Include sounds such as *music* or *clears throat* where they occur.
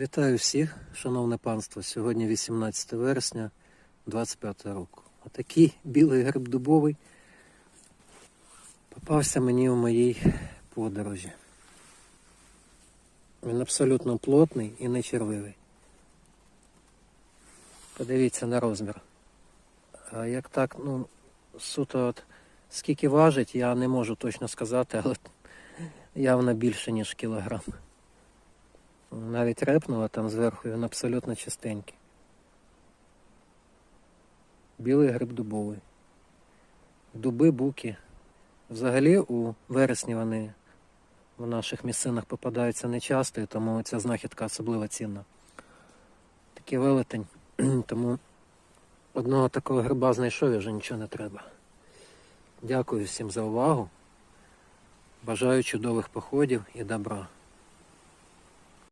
Вітаю всіх, шановне панство. Сьогодні 18 вересня 25 року. Отакий білий гриб дубовий попався мені у моїй подорожі. Він абсолютно плотний і не червивий. Подивіться на розмір. А як так, ну, суто от, скільки важить, я не можу точно сказати, але *laughs* явно більше, ніж кілограм. Навіть репнула там зверху, він абсолютно чистенький. Білий гриб дубовий. Дуби, буки. Взагалі у вересні вони в наших місцинах попадаються нечасто, і тому ця знахідка особливо цінна. Такий велетень, *clears throat* тому одного такого гриба знайшов і вже нічого не треба. Дякую всім за увагу. Бажаю чудових походів і добра.